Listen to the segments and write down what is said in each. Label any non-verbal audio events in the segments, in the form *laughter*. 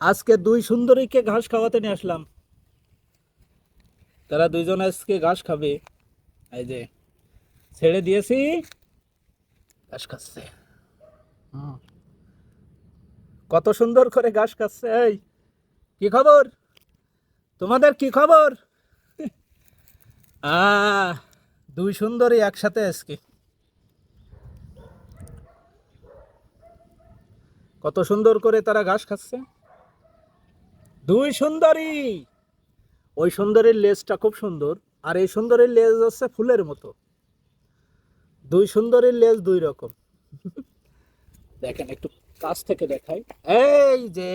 আজকে দুই সুন্দরীকে ঘাস খাওয়াতে নিয়ে আসলাম। তারা দুইজন আজকে ঘাস খাবে। এই যে, ছেড়ে দিয়েছি। ঘাস খাচ্ছে। কত সুন্দর করে ঘাস খাচ্ছে, এই। কি খবর? তোমাদের কি খবর? আ দুই সুন্দরী একসাথে আজকে। কত সুন্দর করে তারা ঘাস খাচ্ছে। দুই সুন্দরী। ওই সুন্দরীর লেজটা খুব সুন্দর, আর এই সুন্দরীর লেজ হচ্ছে ফুলের মতো। দুই সুন্দরীর লেজ দুই রকম। দেখেন একটু কাছ থেকে দেখাই। এই যে,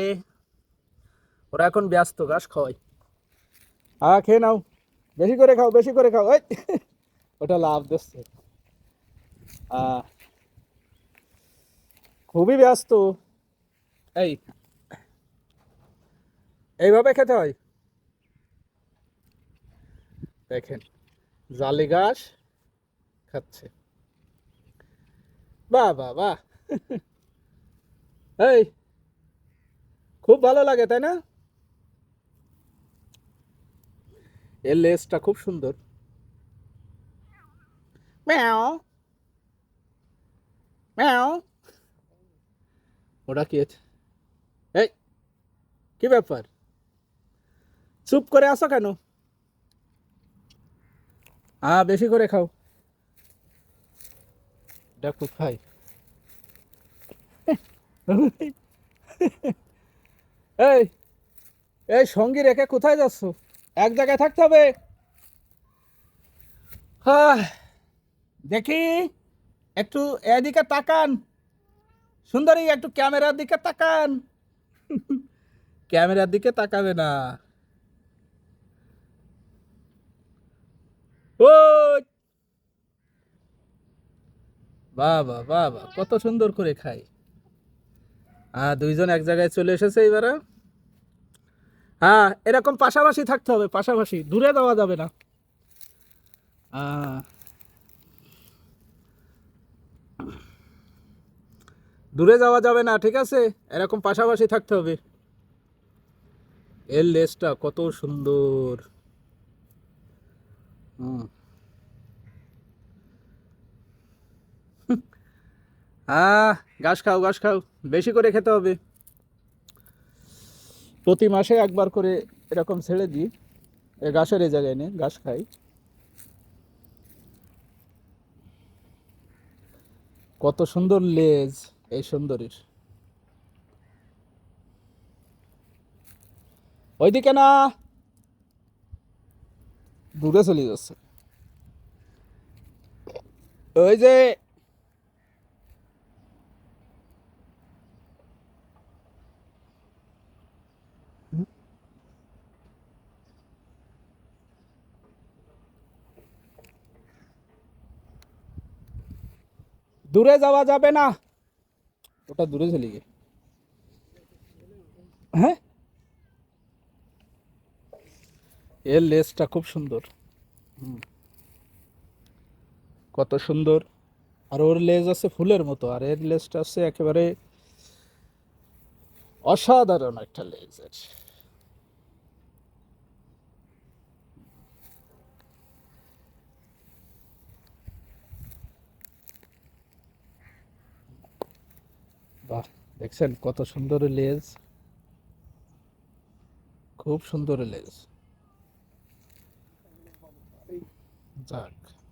ওরা এখন ব্যস্ত, ঘাস খাওয়াই হ্যাঁ খেয়ে নাও। বেশি করে খাও, বেশি করে খাও। ওটা লাভ দিচ্ছে। খুবই ব্যস্ত। এই এইভাবে খেতে হয়? দেখেন, জালি ঘাস খাচ্ছে। বাহ বাহ বাহ। এই, খুব ভালো লাগে, তাই না? এর লেজটা খুব সুন্দর। ম্যাও। ম্যাও। ওটা কি আছে? এই, কি ব্যাপার? চুপ করে আসো কেন? হ্যাঁ বেশি করে খাও। এটা কোথায়? *laughs* এই এই সঙ্গী রেখে কোথায় যাচ্ছ? এক জায়গায় থাকতে হবে। হ্যাঁ দেখি একটু এদিকে তাকান। সুন্দরী একটু ক্যামেরার দিকে তাকান। *laughs* ক্যামেরার দিকে তাকাবে না। ওই। বাবা বাবা, কত সুন্দর করে খাই। হ্যাঁ দুইজন এক জায়গায় চলে এসেছে এবারে। হ্যাঁ এরকম পাশাপাশি থাকতে হবে, পাশাপাশি। দূরে দেওয়া যাবে না। দূরে যাওয়া যাবে না, ঠিক আছে? এরকম পাশাপাশি থাকতে হবে। এর লেজটা কত সুন্দর। হ্যাঁ ঘাস খাও ঘাস খাও। বেশি করে খেতে হবে। প্রতি মাসে একবার করে এরকম ছেড়ে দিই। এ ঘাসের এই জায়গায় নিয়ে ঘাস খাই। কত সুন্দর লেজ এই সুন্দরীর। ওইদিকে না। দূরে চলে যাচ্ছে। ওই যে দূরে যাওয়া যাবে না। ওটা দূরে চলে গিয়ে। হ্যাঁ? এর লেজটা খুব সুন্দর। হুম। কত সুন্দর। আর ওর লেজ আছে ফুলের মতো আর এর লেজটা আছে একেবারে অসাধারণ একটা লেজ আছে বাহ দেখছেন কত সুন্দর লেজ খুব সুন্দর লেজ Tak. tak.